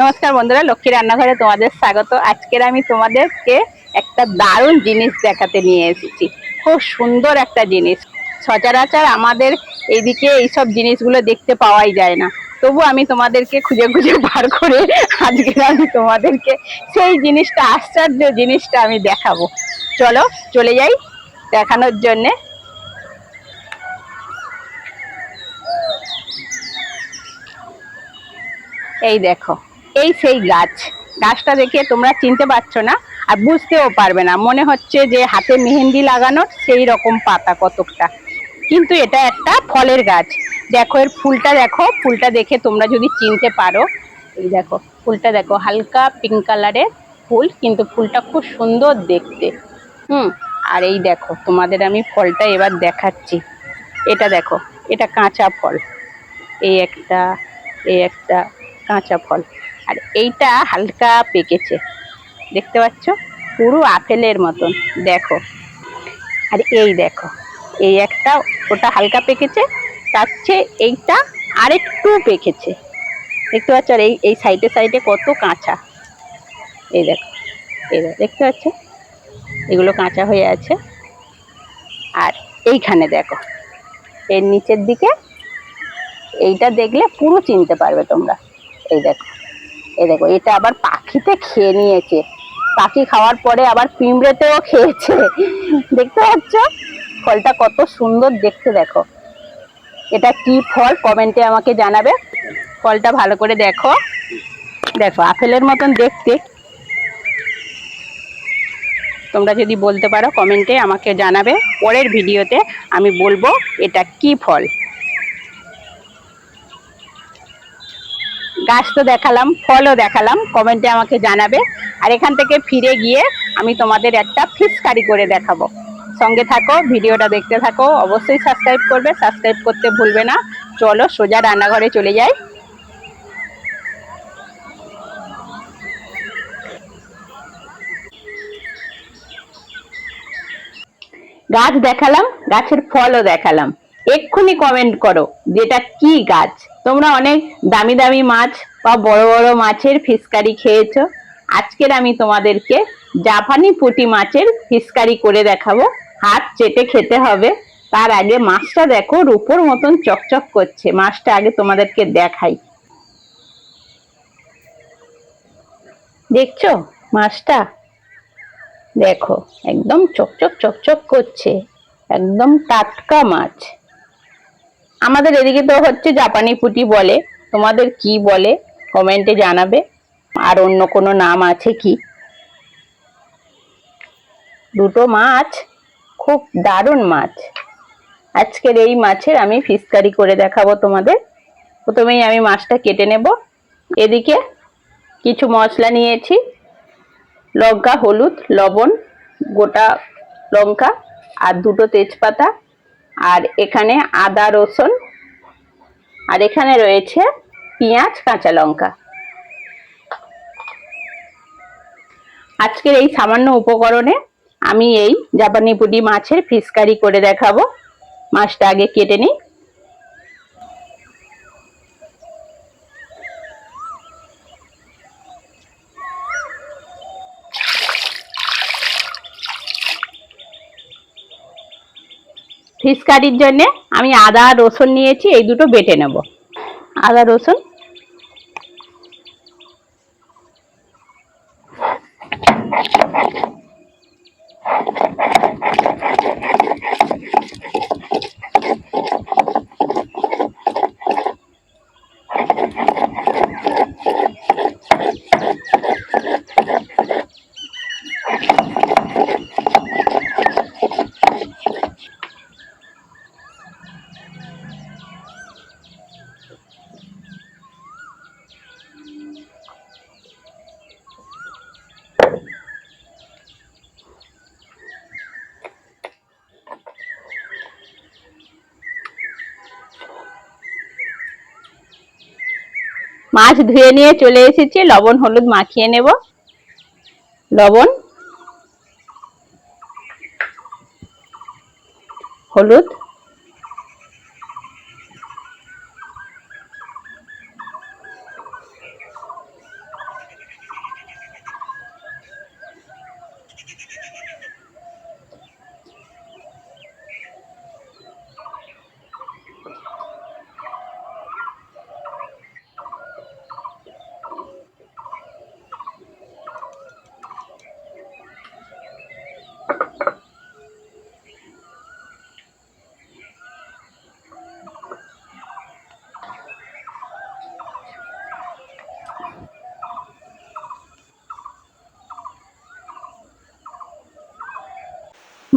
নমস্কার বন্ধুরা, লক্ষ্মী রান্নাঘরে তোমাদের স্বাগত। আজকের আমি তোমাদেরকে একটা দারুণ জিনিস দেখাতে নিয়ে এসেছি। খুব সুন্দর একটা জিনিস। সচরাচর আমাদের এইদিকে এইসব জিনিসগুলো দেখতে পাওয়াই যায় না। তবু আমি তোমাদেরকে খুঁজে খুঁজে বার করে আজকে আমি তোমাদেরকে সেই জিনিসটা, আশ্চর্য জিনিসটা আমি দেখাবো। চলো, চলে যাই দেখানোর জন্যে। এই দেখো। এই সেই গাছ। গাছটা দেখে তোমরা চিনতে পারছ না আর বুঝতেও পারবে না। মনে হচ্ছে যে হাতে মেহেন্দি লাগানোর সেই রকম পাতা কতকটা। কিন্তু এটা একটা ফলের গাছ। দেখো, এর ফুলটা দেখো। ফুলটা দেখে তোমরা যদি চিনতে পারো, এই দেখো, ফুলটা দেখো, হালকা পিঙ্ক কালারের ফুল, কিন্তু ফুলটা খুব সুন্দর দেখতে। হুম, আর এই দেখো, তোমাদের আমি ফলটা এবার দেখাচ্ছি। এটা দেখো, এটা কাঁচা ফল। এই একটা এই একটা কাঁচা ফল। আর এইটা হালকা পেকেছে। দেখতে পাচ্ছ? পুরো আপেলের মতন। দেখো। আর এই দেখো। এই একটা ওটা হালকা পেকেছে, তার চেয়ে এইটা আরেকটু পেকেছে। দেখতে পাচ্ছ? আর এই এই সাইডে সাইডে কত কাঁচা। এই দেখো। এই দেখো। দেখতে পাচ্ছ? এগুলো কাঁচা হয়ে আছে। আর এইখানে দেখো। এর নিচের দিকে এইটা দেখলে পুরো চিনতে পারবে তোমরা। এই দেখো। এই দেখো, এটা আবার পাখিতে খেয়ে নিয়েছে। পাখি খাওয়ার পরে আবার পিঁমড়েতেও খেয়েছে। দেখতে পাচ্ছ? ফলটা কত সুন্দর দেখতে দেখো। এটা কি ফল? কমেন্টে আমাকে জানাবে। ফলটা ভালো করে দেখো। দেখো, আপেলের মতন দেখতে। তোমরা যদি বলতে পারো, কমেন্টে আমাকে জানাবে। পরের ভিডিওতে আমি বলব এটা কি ফল। গাছ তো দেখালাম, ফলও দেখালাম, কমেন্টে আমাকে জানাবে। আর এখান থেকে ফিরে গিয়ে আমি তোমাদের একটা ফিস কারি করে দেখাবো। সঙ্গে থাকো, ভিডিওটা দেখতে থাকো, অবশ্যই সাবস্ক্রাইব করবে, সাবস্ক্রাইব করতে ভুলবে না। চলো সোজা রান্নাঘরে চলে যাই। গাছ দেখালাম, গাছের ফলও দেখালাম। এক্ষুনি কমেন্ট করো যেটা কি গাছ। তোমরা অনেক দামি দামি মাছ বা বড় বড় মাছের ফিসকারি খেয়েছো। আজকের আমি তোমাদেরকে জাপানি পুঁটি মাছের ফিসকারি করে দেখাবো। হাত চেটে খেতে হবে। তার আগে মাছটা দেখো, রূপোর মতন চকচক করছে। মাছটা আগে তোমাদেরকে দেখাই। দেখছ মাছটা? দেখো, একদম চকচক চকচক করছে। একদম টাটকা মাছ। আমাদের এদিকে তো হচ্ছে জাপানি পুঁটি বলে। তোমাদের কি বলে? কমেন্টে জানাবে। আর অন্য কোনো নাম আছে কি? দুটো মাছ। খুব দারুণ মাছ। আজকের এই মাছের আমি ফিস কারি করে দেখাবো তোমাদের। প্রথমেই আমি মাছটা কেটে নেব। এদিকে কিছু মশলা নিয়েছি। লঙ্কা, হলুদ, লবণ, গোটা লঙ্কা আর দুটো তেজপাতা। আর এখানে আদা, রসুন, আর এখানে রয়েছে পেঁয়াজ, কাঁচা লঙ্কা। আজকের এই সামান্য উপকরণে আমি এই জাপানি পুডি মাছের ফিস কারি করে দেখাবো। মাছটা আগে কেটে নিই। ফিস কারির জন্যে আমি আদা রসুন নিয়েছি এই দুটো বেটে নেব। আদা রসুন মাছ ধুয়ে নিয়ে চলে এসেছি। লবণ হলুদ মাখিয়ে নেব। লবণ হলুদ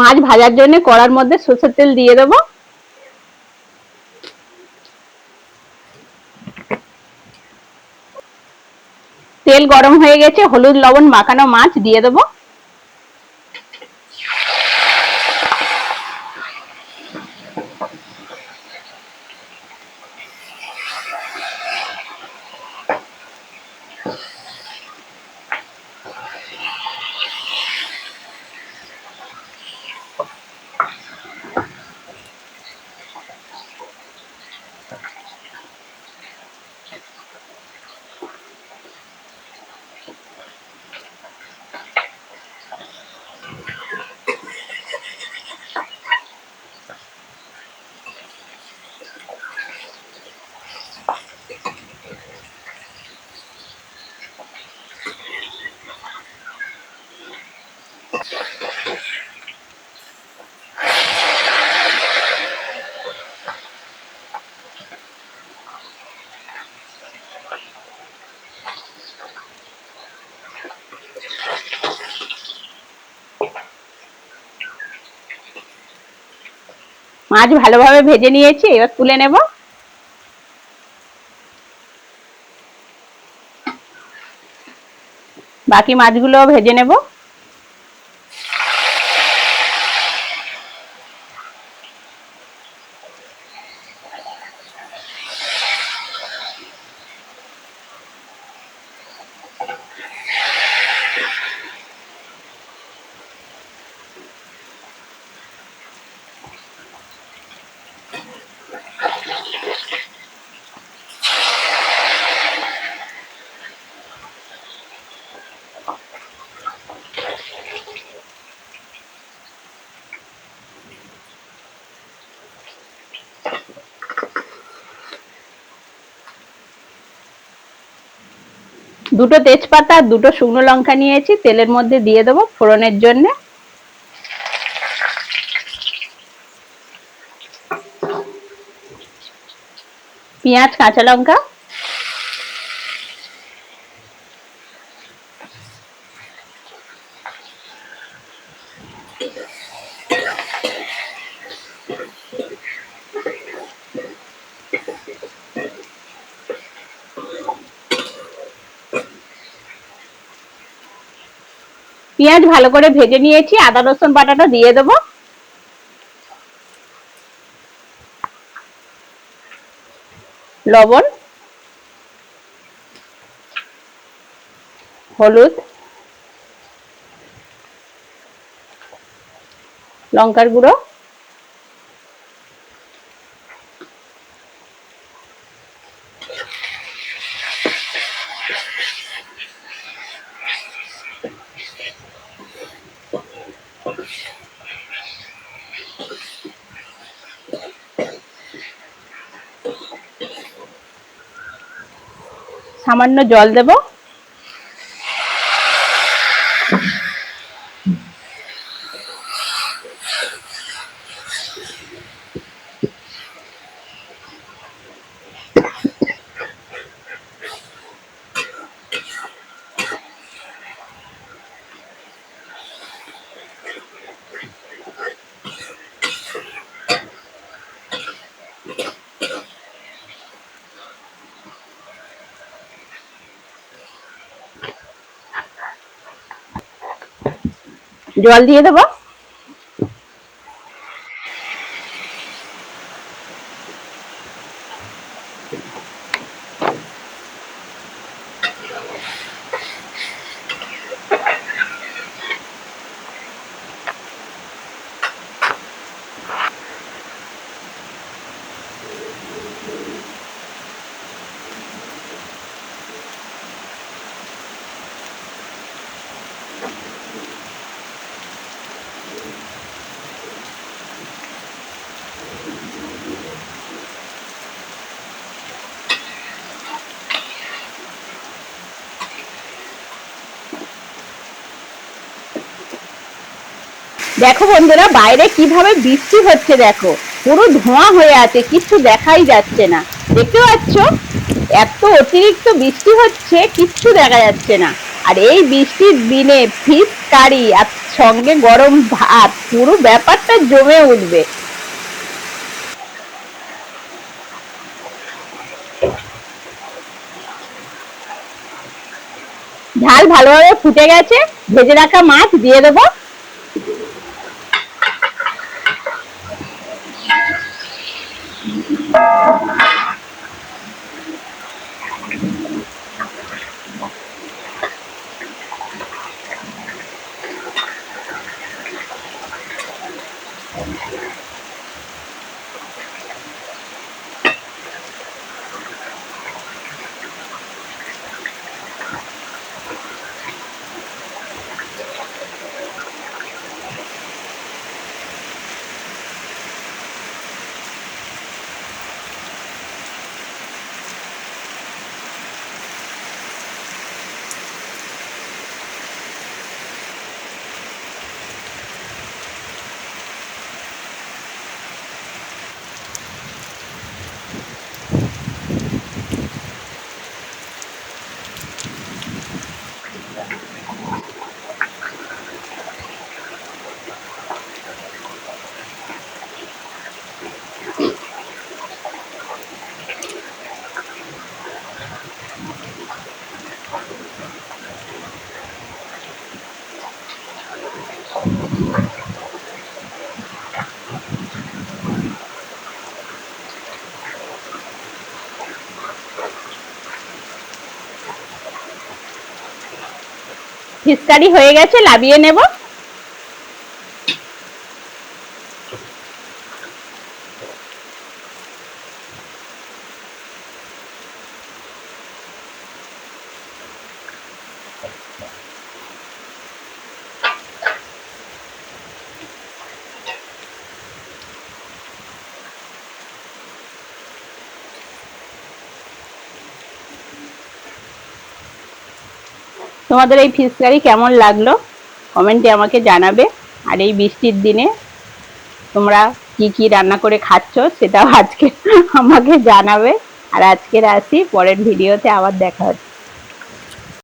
মাছ ভাজার জন্য কড়ার মধ্যে সর্ষের তেল দিয়ে দেব। তেল গরম হয়ে গেছে, হলুদ, লবণ মাখানো মাছ দিয়ে দেবো। মাছ ভালোভাবে ভেজে নিয়েছি এবার তুলে নেব। বাকি মাছগুলো ভেজে নেব। দুটো তেজপাতা, দুটো শুকনো লঙ্কা নিয়েছি, তেলের মধ্যে দিয়ে দেবো ফোড়নের জন্য। পেঁয়াজ, কাঁচা লঙ্কা। পেঁয়াজ ভালো করে ভেজে নিয়েছি আদা রসুন বাটাটা দিয়ে দেবো। লবণ হলুদ লঙ্কার গুঁড়ো সামান্য জল দেব। জল দিয়ে দেবো? দেখো বন্ধুরা, বাইরে কীভাবে বৃষ্টি হচ্ছে দেখো। পুরো ধোঁয়া হয়ে আছে কিচ্ছু দেখাই যাচ্ছে না। দেখতে পাচ্ছ? এত অতিরিক্ত বৃষ্টি হচ্ছে, কিচ্ছু দেখা যাচ্ছে না। আর এই বৃষ্টির দিনে ফিশ কারি আর সঙ্গে গরম ভাত, পুরো ব্যাপারটা জমে উঠবে। ঝাল ভালোভাবে ফুটে গেছে, ভেজে রাখা মাছ দিয়ে দেবো। ফিশ কারি হয়ে গেছে লাবিয়ে নেব। তোমাদের এই ফিশ কারি কেমন লাগল? কমেন্টে আমাকে জানাবে। আর এই বৃষ্টির দিনে তোমরা কি কি রান্না করে খাচ্ছ সেটাও আজকে আমাকে জানাবে। আর আজকের আসি, পরের ভিডিওতে আবার দেখা হচ্ছে।